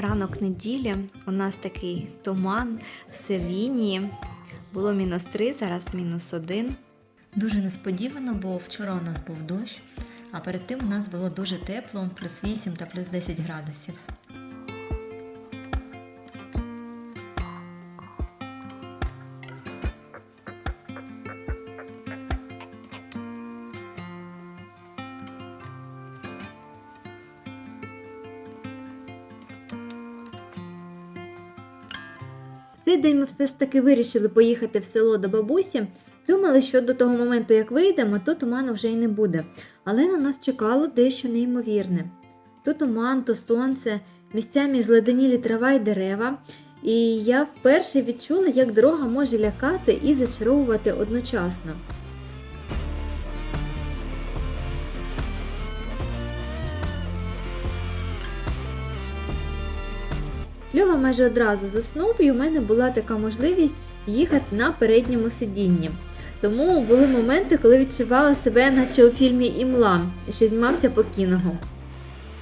Ранок неділі у нас такий туман, все в інії. Було мінус 3, зараз мінус 1. Дуже несподівано, бо вчора у нас був дощ, а перед тим у нас було дуже тепло, плюс 8 та плюс 10 градусів. Цей день ми все ж таки вирішили поїхати в село до бабусі. Думали, що до того моменту, як вийдемо, то туману вже й не буде. Але на нас чекало дещо неймовірне. То туман, то сонце, місцями зледенілі трава й дерева. І я вперше відчула, як дорога може лякати і зачаровувати одночасно. Льова майже одразу заснув, і у мене була така можливість їхати на передньому сидінні. Тому були моменти, коли відчувала себе, наче у фільмі Імла, що знімався по кіного.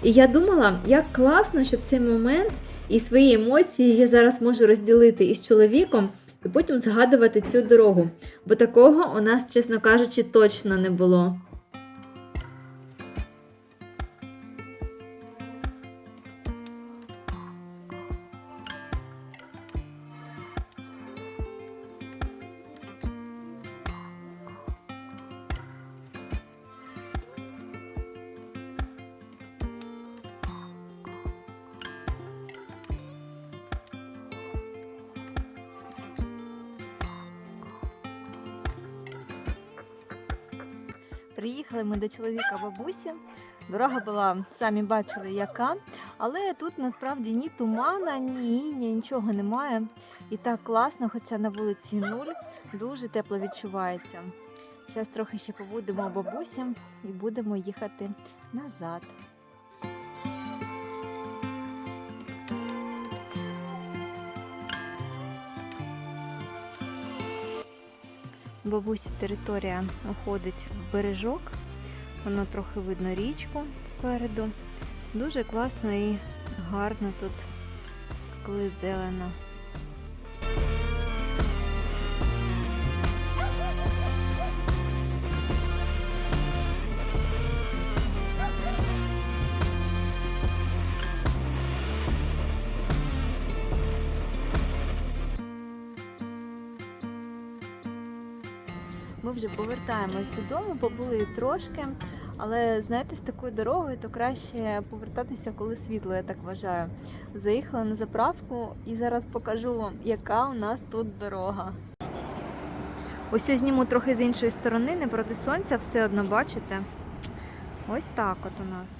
І я думала, як класно, що цей момент і свої емоції я зараз можу розділити із чоловіком і потім згадувати цю дорогу. Бо такого у нас, чесно кажучи, точно не було. Приїхали ми до чоловіка бабусі. Дорога була, самі бачили, яка, але тут насправді ні тумана, ні іня, нічого немає. І так класно, хоча на вулиці нуль, дуже тепло відчувається. Зараз трохи ще побудемо бабусі і будемо їхати назад. Бабусі територія уходить в бережок. Воно трохи видно річку спереду. Дуже класно і гарно тут, коли зелено. Ми вже повертаємось додому, побули трошки, але знаєте, з такою дорогою то краще повертатися, коли світло, я так вважаю. Заїхала на заправку і зараз покажу вам, яка у нас тут дорога. Ось я зніму трохи з іншої сторони, не проти сонця, все одно бачите. Ось так от у нас.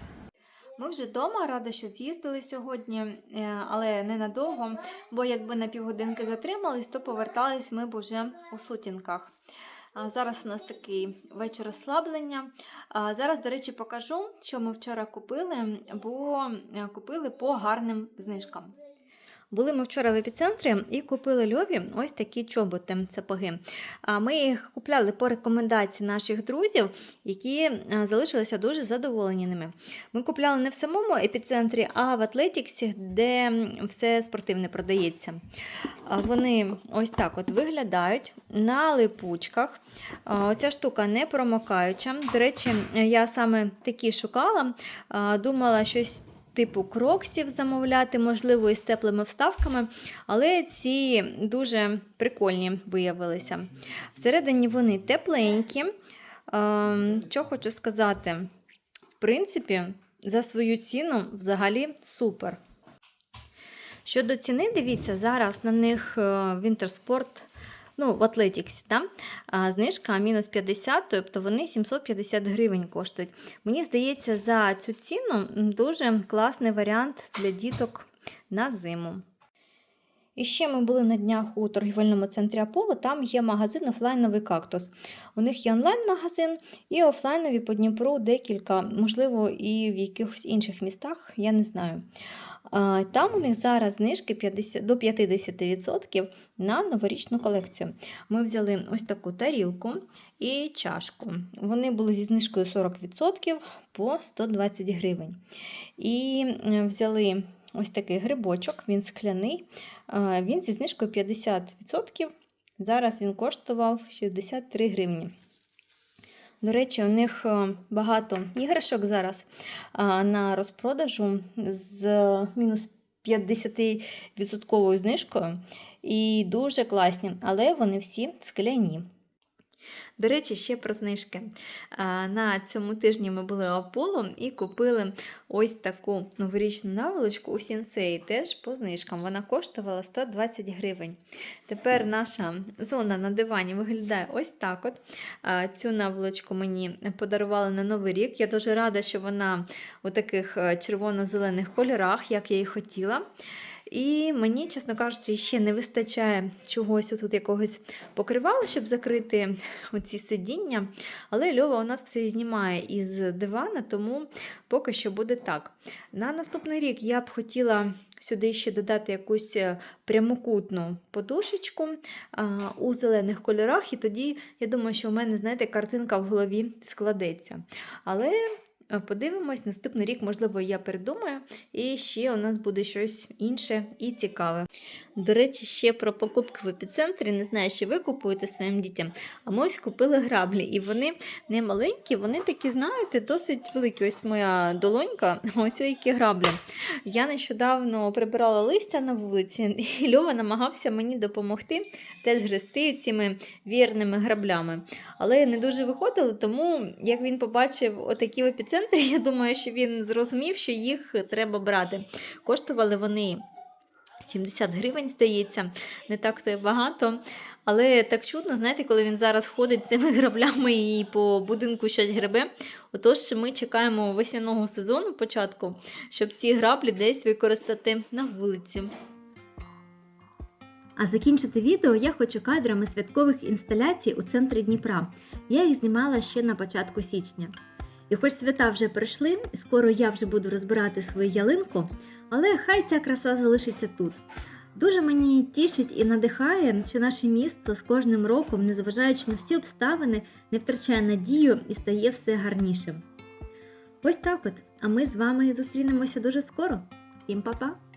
Ми вже вдома, рада, що з'їздили сьогодні, е, але ненадовго, бо якби на півгодинки затримались, то повертались ми б уже у сутінках. Зараз у нас такий вечір розслаблення. Зараз, до речі, покажу, що ми вчора купили, бо е, купили по гарним знижкам. Були ми вчора в епіцентрі і купили льові ось такі чоботи сапоги. Ми їх купляли по рекомендації наших друзів, які е, залишилися дуже задоволені ними. Ми купляли не в самому епіцентрі, а в Атлетіксі, де все спортивне продається. Вони ось так от виглядають на липучках. Оця штука не промокаюча. До речі, я саме такі шукала, думала щось. Типу кроксів замовляти, можливо, із теплими вставками, але ці дуже прикольні виявилися. Всередині вони тепленькі. Ем, Що хочу сказати, в принципі, за свою ціну взагалі супер. Щодо ціни, дивіться, зараз на них Wintersport, ну, в Атлетіксі, да? а, знижка мінус 50, тобто вони 750 гривень коштують. Мені здається, за цю ціну дуже класний варіант для діток на зиму. І ще ми були на днях у торгівельному центрі Аполло, там є магазин офлайновий кактус. У них є онлайн-магазин і офлайнові по Дніпру декілька, можливо, і в якихось інших містах, я не знаю. Там у них зараз знижки 50, до 50% на новорічну колекцію. Ми взяли ось таку тарілку і чашку. Вони були зі знижкою 40% по 120 гривень. І е, взяли ось такий грибочок, він скляний. Е, Він зі знижкою 50%. Зараз він коштував 63 гривні. До речі, у них е, багато іграшок зараз на розпродажу з мінус 50% знижкою. І дуже класні, але вони всі скляні. До речі, ще про знижки. На цьому тижні ми були Аполло і купили ось таку новорічну наволочку у Сінсеї теж по знижкам. Вона коштувала 120 гривень. Тепер наша зона на дивані виглядає ось так. от. Цю наволочку мені подарували на Новий рік. Я дуже рада, що вона у таких е, червоно-зелених кольорах, як я і хотіла. І мені, чесно кажучи, ще не вистачає чогось тут якогось покривала, щоб закрити оці сидіння. Але Льова у нас все знімає із дивана, тому поки що буде так. На наступний рік я б хотіла сюди ще додати якусь е, прямокутну подушечку а, у зелених кольорах, і тоді я думаю, що у мене, знаєте, картинка в голові складеться. Але подивимось, наступний рік, можливо, я передумаю, і ще у нас буде щось інше і цікаве. До речі, ще про покупки в епіцентрі. Не знаю, що ви купуєте своїм дітям. А ми ось купили граблі, і вони не маленькі, вони такі, знаєте, досить великі. Ось моя долонька, ось які граблі. Я нещодавно прибирала листя на вулиці, і Льова намагався мені допомогти теж грести цими вірними граблями. Але не дуже виходило, тому як він побачив отакі в епіцентрі, я думаю, що він зрозумів, що їх треба брати. Коштували вони 70 гривень, здається, не так то й багато. Але так чудно, знаєте, коли він зараз ходить цими граблями і по будинку щось гребе. Отож, ми чекаємо весняного сезону початку, щоб ці граблі десь використати на вулиці. А закінчити відео я хочу кадрами святкових інсталяцій у центрі Дніпра. Я їх знімала ще на початку січня. І хоч свята вже пройшли, скоро я вже буду розбирати свою ялинку, але хай ця краса залишиться тут. Дуже мені тішить і надихає, що наше місто з кожним роком, незважаючи на всі обставини, не втрачає надію і стає все гарнішим. Ось так от. А ми з вами зустрінемося дуже скоро. Всім па-па!